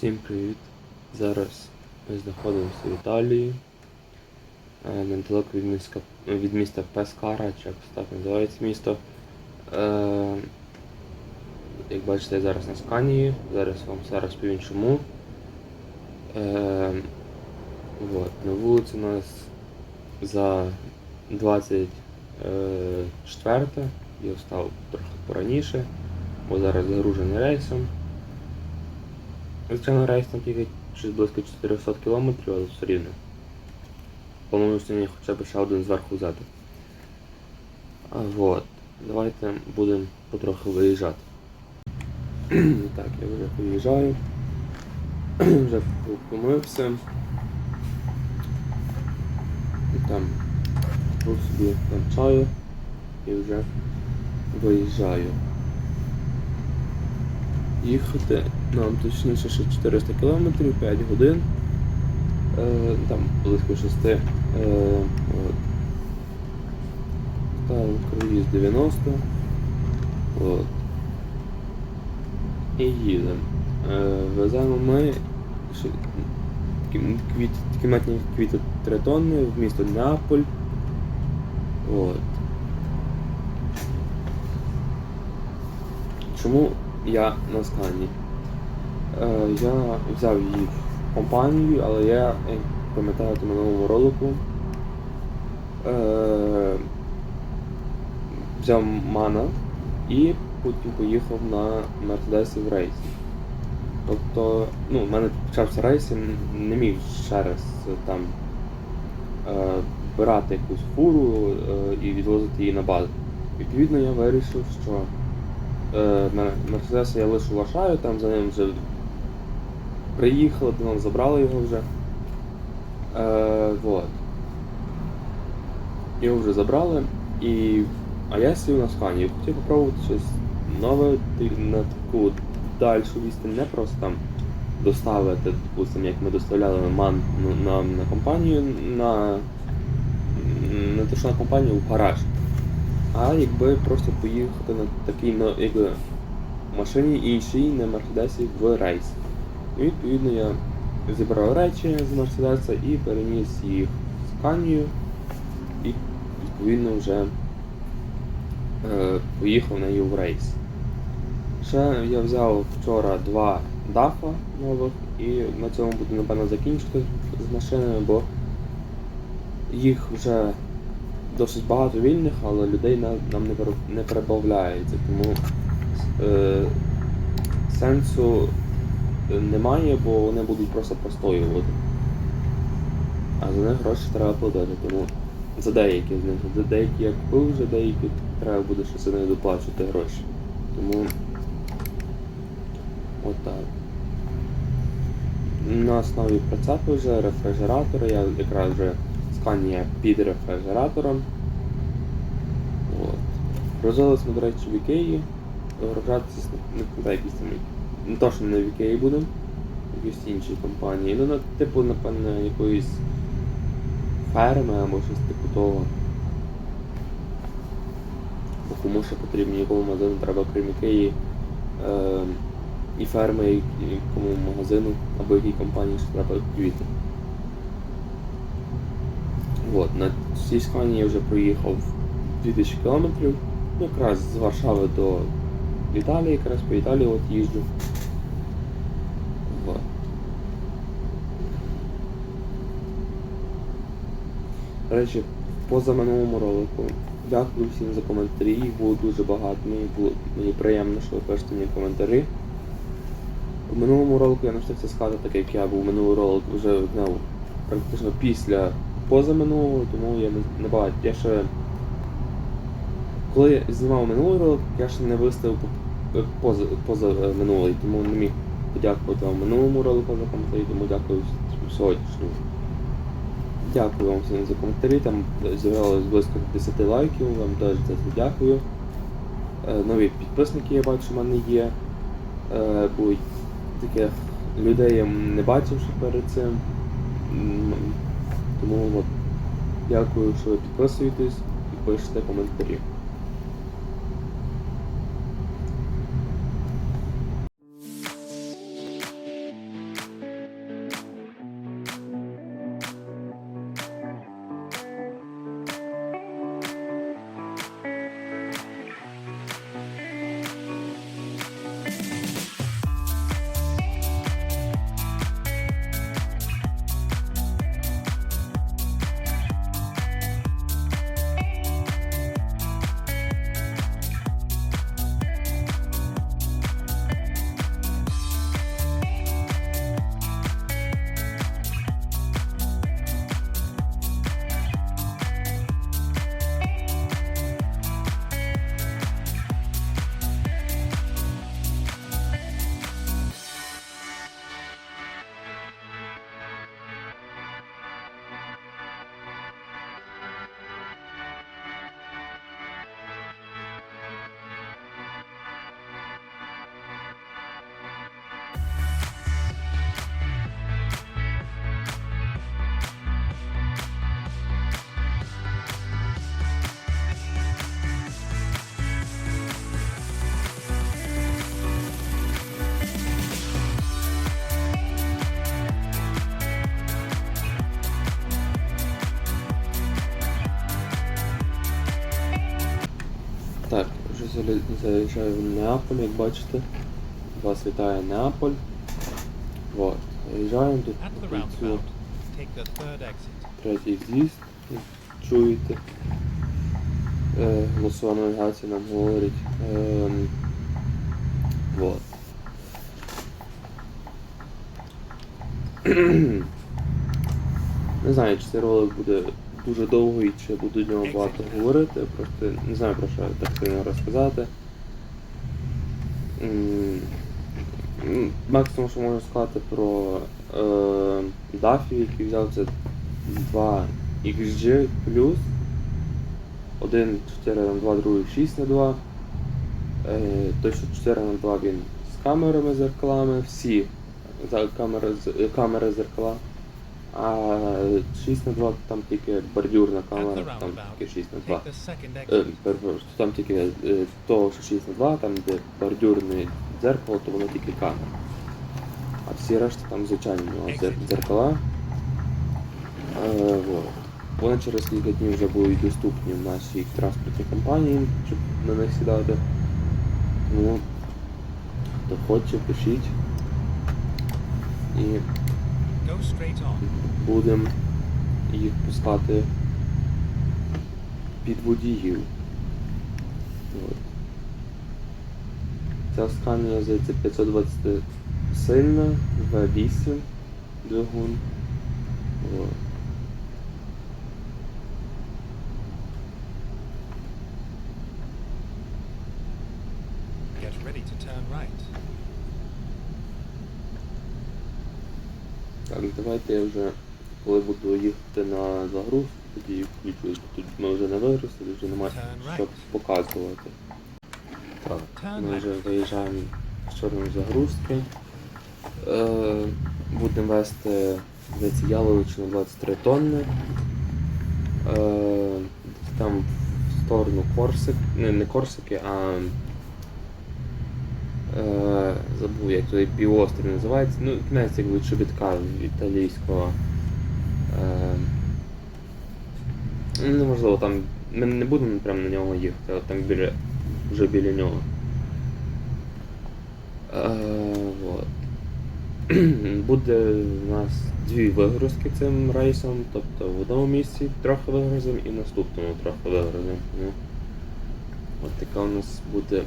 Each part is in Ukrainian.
Всім привіт! Зараз ми знаходимося в Італії. е, Недалеко від міста, від міста Пескара, чи якось так називається місто. Е, Як бачите, я зараз на Сканії. Зараз вам все розповім чому. Е, вот. На вулиці у нас за 24 я встав трохи пораніше, бо зараз загружений рейсом. Звичайно, рейс там тільки щось близько 400 кілометрів, але все рівно. Планую сьогодні хоча б ще один зверху взяти. А, вот. Давайте будемо потроху виїжджати. так, я вже виїжджаю. вже помився. І там собі там чаю і вже виїжджаю. Їхати нам точніше ще 400 кілометрів, 5 годин. Е, там близько 6. Е, от. Там круїз 90. От. І їдемо. Е, веземо ми квіт, кімнатні квіти 3 тонни в місто Неаполь. От. Чому я на скані? Е, я взяв її в компанію, але я, як пам'ятаєте, в минулому ролику е, взяв мана і потім поїхав на Мерседесі в рейсі. Тобто, ну, в мене почався рейс, і не міг ще раз е, там е, брати якусь фуру е, і відвозити її на базу. Відповідно, я вирішив, що е, Мер- Мерседес я в Варшаві, там за ним вже приїхали, нас забрали його вже. Е, вот. Його вже забрали, і... а я сів на скані хотів попробувати щось нове на таку дальшу відстань, не просто там доставити, допустим, як ми доставляли ман на, на, на компанію, на, на на компанію в гараж. А якби просто поїхати на такій ну, якби, машині іншій на Мерседесі в рейс. І відповідно я зібрав речі з Мерседеса і переніс їх в Сканію і відповідно вже е, поїхав нею в рейс. Ще я взяв вчора два дафа нових і на цьому буду напевно закінчити з машинами, бо їх вже досить багато вільних, але людей на- нам не, прибавляється, тому е, сенсу немає, бо вони будуть просто простоювати. А за них гроші треба платити, тому за деякі з них. За деякі я купив вже, деякі треба буде ще за них доплачувати гроші. Тому отак. На основі прицепу вже рефрижератори, я якраз вже сканія під рефрижератором. От. Грузились ми, до речі, в Ікеї. Вигружатися не пам'ятаю, якісь там. Не то, що не в Ікеї будемо, в якійсь іншій компанії. Ну, на, типу, напевно, якоїсь ферми або щось типу того. Бо кому ще потрібні, якому магазину треба, крім Ікеї, е, і ферми, і якому магазину або якій компанії ще треба квіти. От, на цій скані я вже проїхав 2000 кілометрів, ну, якраз з Варшави до Італії, якраз по Італії от їжджу. От. До речі, поза минулому ролику. Дякую всім за коментарі, їх було дуже багато, мені було мені приємно, що ви пишете мені коментарі. В минулому ролику я навчився сказати, так як я був минулий ролик вже зняв практично після позаминулого, тому я не, не. Я ще коли знімав минулий ролик, я ще не виставив поза, поза е, минулий, тому не міг подякувати вам минулому ролику за коментарі, тому дякую сьогоднішньому. Дякую вам всім за коментарі, там зібралось близько 10 лайків, вам теж за це дякую. Е, Нові підписники я бачу, в мене є. Е, Бо таких людей я не бачив ще перед цим. Тому от, дякую, що ви підписуєтесь і пишете коментарі. Заїжджаю- в Неаполь, як бачите. Вас вітає Неаполь. Вот. Заїжджаємо тут третій з'їзд. Чуєте? Е, голосова навігація нам говорить. Ем, вот. Не знаю, чи цей ролик буде дуже довгий, чи буду до нього багато говорити. Просто не знаю про що так сильно розказати. Максимум, що можу сказати про е, Дафі, який взяв це 2 XG плюс. Один 4 на 2, другий 6 на 2. Е, той, що 4 на 2 він з камерами зеркалами, всі камери, камери зеркала. А 6 на 2 там тільки бордюрна камера, там тільки 6 на 2. take the second Е, там тільки е, того, що 6 на 2, там де бордюрне дзеркало, то воно тільки камера. А всі решта там звичайні дзер- дзеркала. Е, вот. Вони через кілька днів вже будуть доступні в нашій транспортній компанії, щоб на них сідати. Ну, хоче, пишіть. І. будемо їх пускати під водіїв. От. Ця сканія здається 520 сильна, V8 двигун. От. Get ready to turn right. Так, давайте я вже, коли буду їхати на загруз, тоді включу. Тут ми вже не виросли, вже немає що показувати. Так, ми вже виїжджаємо з чорної загрузки. Е, будемо вести здається, яловичину 23 тонни. Е, там в сторону Корсик, не, не Корсики, а забув, як той півострів називається. Ну, кінець якби чобітка італійського. Е, ну, неможливо, там ми не будемо прямо на нього їхати, а там біля, вже біля нього. Е, вот. Буде у нас дві вигрузки цим рейсом, тобто в одному місці трохи вигрузимо і в наступному трохи вигрузимо. Ну, от така у нас буде.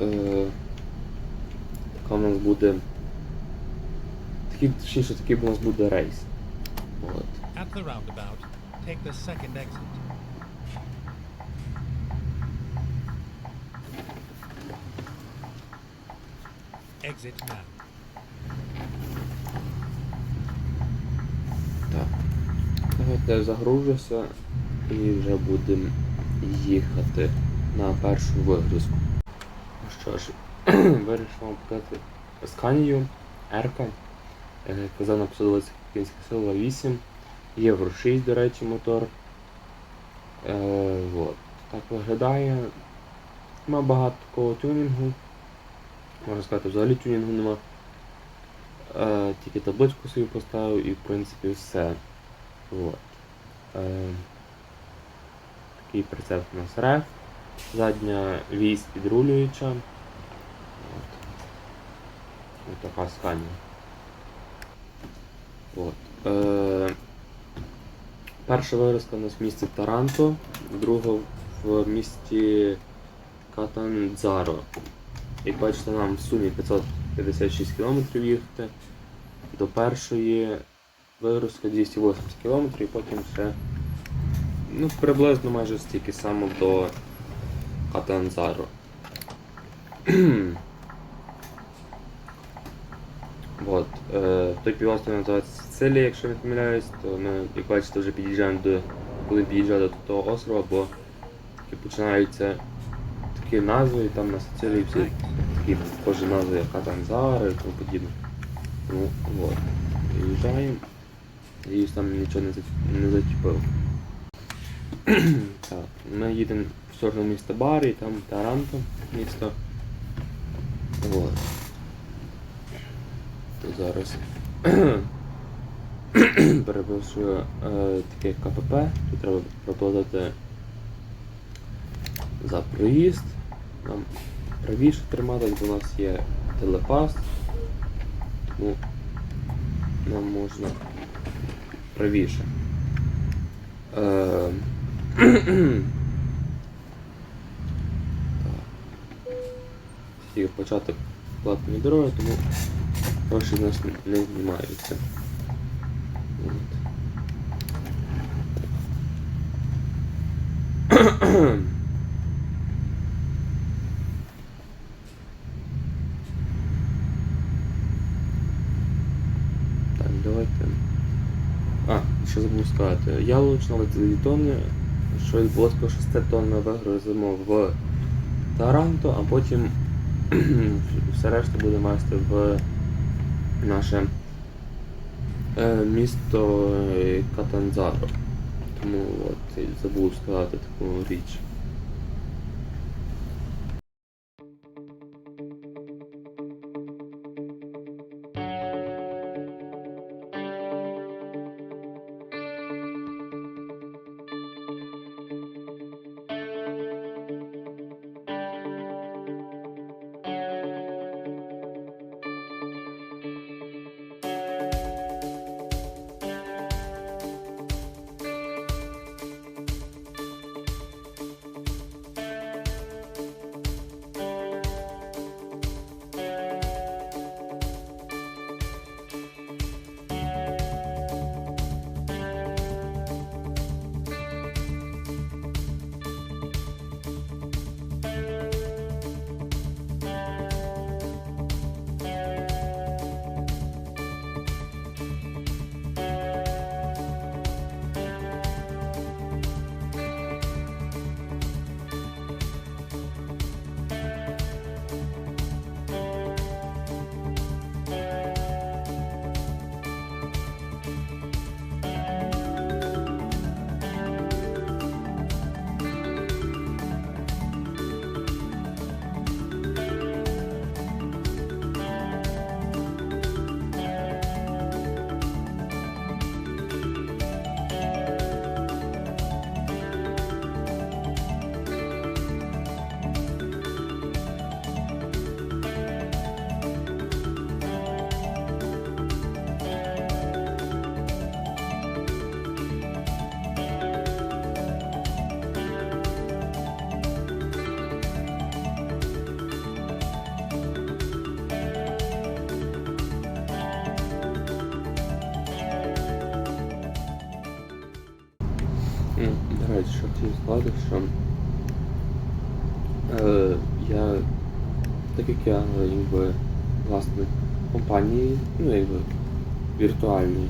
Е, така у нас буде. Такий, точніше, такий у нас буде рейс. От. At the roundabout, take the second exit. Exit now. Так. Давайте я загружуся і вже будемо їхати на першу вигрузку. Ну вирішив вам показати Сканію, Ерка. Казав, на 520 кінських сил 8. Євро 6, до речі, мотор. Е, вот. Так виглядає. Нема багато такого тюнінгу. Можна сказати, взагалі тюнінгу нема. Е, тільки табличку собі поставив і в принципі все. Вот. Е, такий прицеп у нас реф. Задня вісь підрулююча. Така сканія. От. Е, перша виразка у нас в місті Таранто, друга в місті Катанзаро. Як бачите, нам в сумі 556 км їхати. До першої вигрузки 280 км і потім ще ну, приблизно майже стільки само до Катанзаро. Вот. Е, той півострів називається Сицилія, якщо не помиляюсь, то ми, як бачите, вже під'їжджаємо до, коли під'їжджали до того острова, бо починаються такі назви, і там на Сицилії всі такі схожі назви, як Катанзаро і тому подібне. Ну, вот. Приїжджаємо. Надіюсь, там нічого не, зачепив. так, ми їдемо в сторону міста Барі, там Таранто місто. Вот. Зараз перепрошую е, таке КПП, тут треба проплатити за проїзд. Нам правіше тримати, бо у нас є телепаст. Тому нам можна правіше. Е, так. Тільки початок платної дороги, тому гроші з нас не знімаються. Так, давайте. А, що забув сказати. Яловична летові що відбулося по 6 тонн вигрузимо в Таранто, а потім все решта буде вести в наше е, місто е, Катанзаро. Тому от забув сказати таку річ. Я якби власник компанії, ну якби віртуальної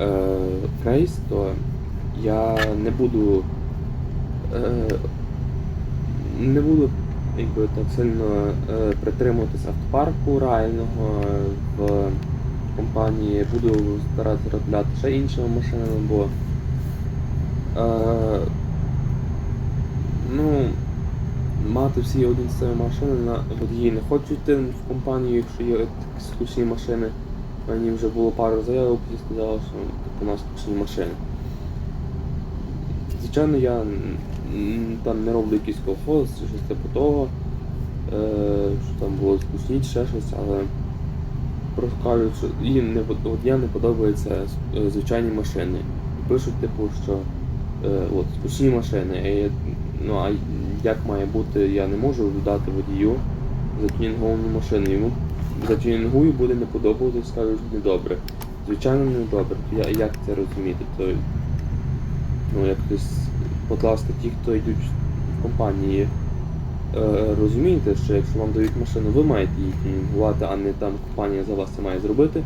е, Крейс, то я не буду е, не буду якби так сильно е, притримуватися автопарку реального в компанії, буду старатися розробляти ще іншими машинами, бо Е, ну, мати всі одинцеві машини на водії не хочу йти в компанію, якщо є такі скучні машини. Мені вже було пару заявок, які сказали, що типу, у нас скучні машини. Звичайно, я там не роблю якийсь колхоз щось типу того, е, що там було скучніше, ще щось, але просто кажуть, що їм не, от я не подобаються е, звичайні машини. Пишуть, типу, що е, от, скучні машини. І, ну, а як має бути, я не можу дати водію затюнінговану машину. Йому затюнінгую буде не подобатися, скажуть недобре. Звичайно, недобре. Я, як це розуміти? То, ну, якось, будь ласка, ті, хто йдуть в компанії, е, розумієте, що якщо вам дають машину, ви маєте її тюнінгувати, а не там компанія за вас це має зробити,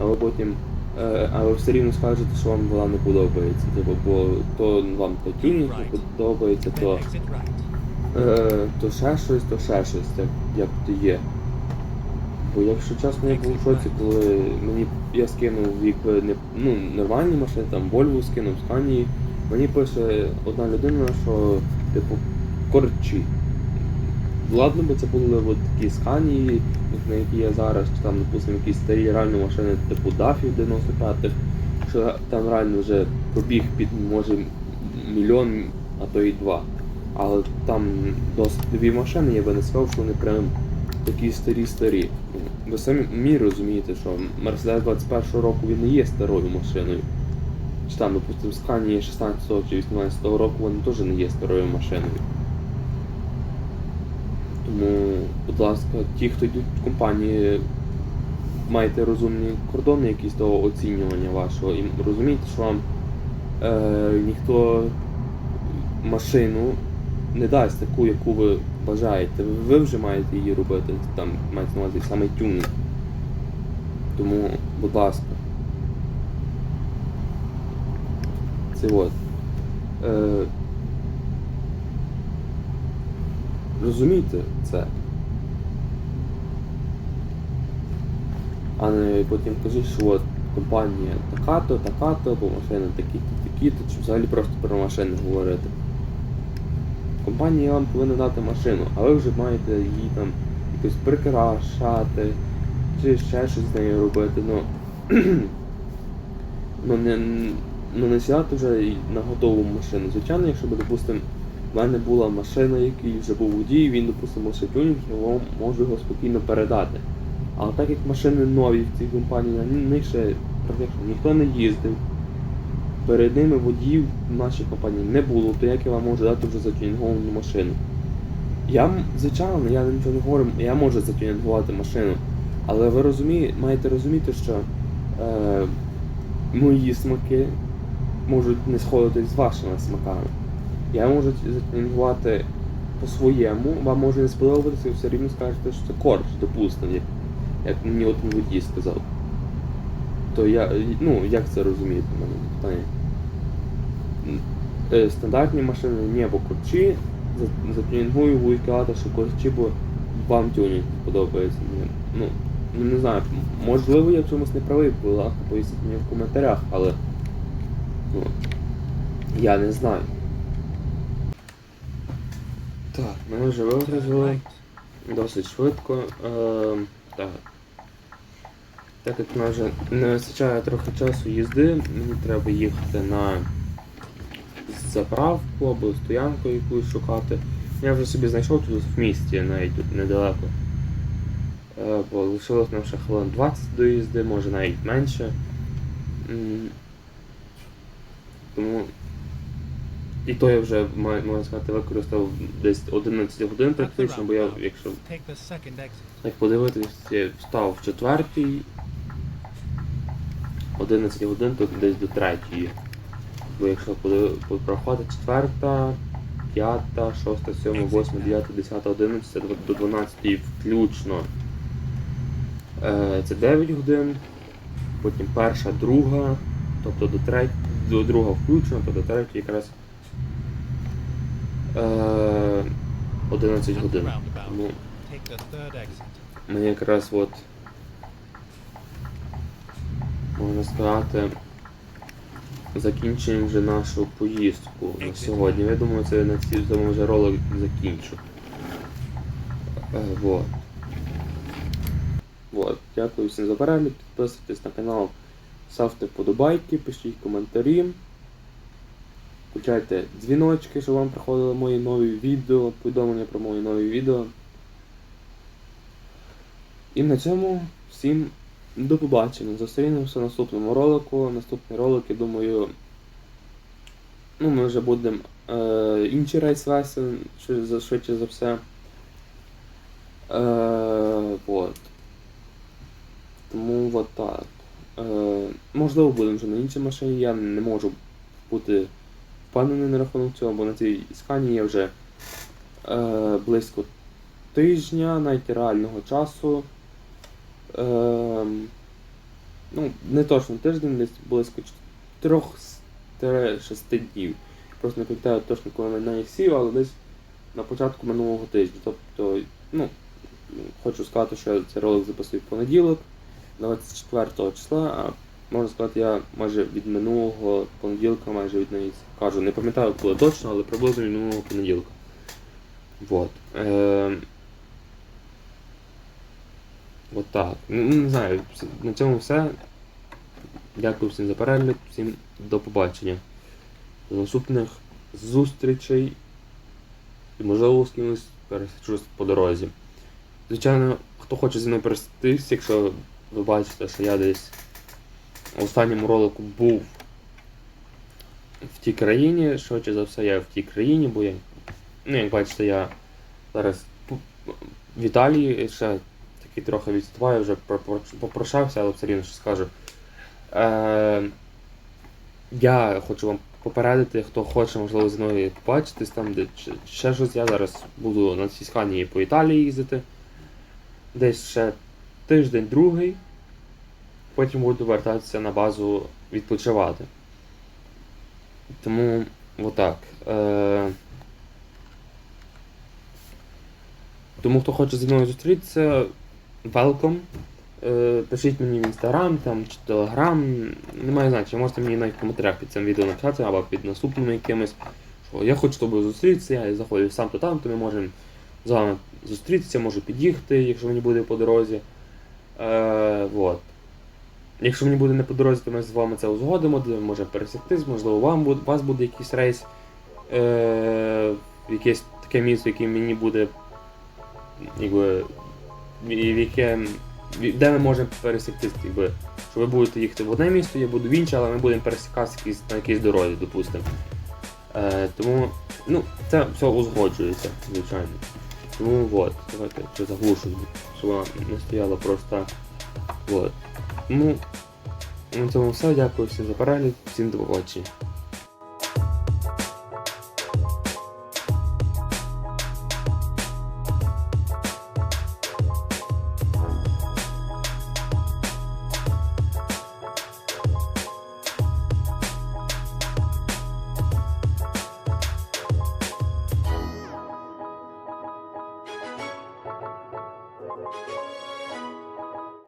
а ви потім Е, а ви все рівно скажете, що вам вона не подобається. Типу, бо то вам то тюнінг не подобається, то, то ще щось, то ще щось, так, як то є. Бо якщо чесно, я був в шоці, коли мені я скинув якби не ну, нормальні машини, там Volvo скинув, Scania, мені пише одна людина, що типу корчі. Ладно би це були от такі сканії, на які я зараз, чи там, допустимо, якісь старі реально машини типу Дафів 95-х, що там реально вже пробіг під може мільйон, а то і два. Але там досить нові машини, я би не сказав, що вони прям такі старі-старі. Ви самі розумієте, що Mercedes 21 року він не є старою машиною. Чи там, допустим, Scania 16 чи 18 року вони теж не є старою машиною. Тому, будь ласка, ті, хто йдуть в компанії, маєте розумні кордони якісь того оцінювання вашого, і розумієте, що вам е, ніхто машину не дасть таку, яку ви бажаєте. Ви вже маєте її робити, там мається на увазі саме тюнінг. Тому, будь ласка. Це от. Е, розумійте це. А не потім кажіть, що от компанія така-то, така-то, бо машини такі-то, такі-то, чи взагалі просто про машини говорити. Компанія вам повинна дати машину, а ви вже маєте її там якось прикрашати, чи ще щось з нею робити. Ну, ну не, ну не сідати вже на готову машину. Звичайно, якщо б, допустим, в мене була машина, який вже був водій, він, допустимо, лише тюнінг, я вам можу його спокійно передати. Але так як машини нові в цій компанії, на них ще практично ніхто не їздив, перед ними водіїв в нашій компанії не було, то як я вам можу дати вже затюнінговану машину? Я, звичайно, я нічого не говорю, я можу затюнінгувати машину, але ви розумієте, маєте розуміти, що е, мої смаки можуть не сходитись з вашими смаками. Я можу затюнінгувати по-своєму, вам може не сподобатися, і все рівно скажете, що це корч, допустимо, як мені от водій сказав. То я, ну, як це розумієте, в мене питання? Е, Стандартні машини не по корчі, за- затюнінгую, казати, що корчі, бо вам тюнінг подобається. Ну, ну не знаю, можливо я в чомусь не правий, будь ласка, поясніть мені в коментарях, але ну, я не знаю. Так, ми вже вигрузили досить швидко. Ем, так. Так як в нас вже не вистачає трохи часу їзди, мені треба їхати на заправку або стоянку якусь шукати. Я вже собі знайшов тут в місті, навіть тут недалеко. Е, Бо лишилось нам ще хвилин 20 до їзди, може навіть менше. Тому і то я вже можна сказати використав десь 11 годин практично, бо я, якщо як подивитись, встав в четвертій, 11 годин, то десь до третьої. Бо якщо проходить четверта, п'ята, шоста, сьома, восьма, дев'ята, десята, одинадцята, до- до 12 включно. Е, Це 9 годин, потім перша, друга, тобто до треть, до друга включно, то до третьої якраз е, 11 годин. Тому Take the third exit. ми якраз от можна сказати закінчуємо вже нашу поїздку на сьогодні. Я думаю, це на цій цьому вже ролик закінчу. Е, вот. Вот. Дякую всім за перегляд. Підписуйтесь на канал, ставте вподобайки, пишіть коментарі. Включайте дзвіночки, щоб вам приходили мої нові відео, повідомлення про мої нові відео. І на цьому всім до побачення. Зустрінемося в наступному ролику. Наступний ролик, я думаю, ну, ми вже будемо е, інші рейс вести, за- швидше за все. Е, вот. Тому от так. Е, можливо, будемо вже на іншій машині. Я не можу бути впевнений на рахунок цього, бо на цій скані я вже е, близько тижня, навіть реального часу. Ем, ну, не точно тиждень, десь близько 3-6 днів. Просто не пам'ятаю точно, коли на неї сів, але десь на початку минулого тижня. Тобто, ну, хочу сказати, що я цей ролик записую в понеділок, 24 числа, а можна сказати, я майже від минулого понеділка майже від неї кажу. Не пам'ятаю, коли точно, але приблизно від минулого понеділка. Вот. Ем, От так. Ну, не знаю, на цьому все. Дякую всім за перегляд, всім до побачення. До наступних зустрічей І можливо з кимось пересічусь по дорозі. Звичайно, хто хоче зі мною пересіктись, якщо ви бачите, що я десь у останньому ролику був в тій країні, швидше за все, я в тій країні, бо я, ну, як бачите, я зараз в Італії ще такий трохи відступаю, вже про- про- попрощався, але все рівно що скажу. Е, я хочу вам попередити, хто хоче, можливо, зі мною побачитись там, де ще щось. Я зараз буду на цій скані по Італії їздити. Десь ще тиждень другий. Потім буду вертатися на базу відпочивати. Тому отак. Е... Тому хто хоче зі мною зустрітися, welcome. Е, Пишіть мені в інстаграм там, чи телеграм, немає значення, можете мені навіть в коментарях під цим відео написати або під наступним якимось, що я хочу з тобою зустрітися, я заходжу сам то там, то ми можемо з вами зустрітися, можу під'їхати, якщо мені буде по дорозі. Е, вот. Якщо мені буде не по дорозі, то ми з вами це узгодимо, де ми можемо пересіктись, можливо, вам буде, у вас буде якийсь рейс, е, якесь таке місто, яке мені буде якби, в яке, де ми можемо пересіктись, що ви будете їхати в одне місто, я буду в інше, але ми будемо пересікатися на якійсь дорозі, допустимо. Е, тому, ну, це все узгоджується, звичайно. Тому от, давайте ще заглушую, щоб вона не стояла просто. От. Тому на цьому все. Дякую всім за перегляд, всім до побачення.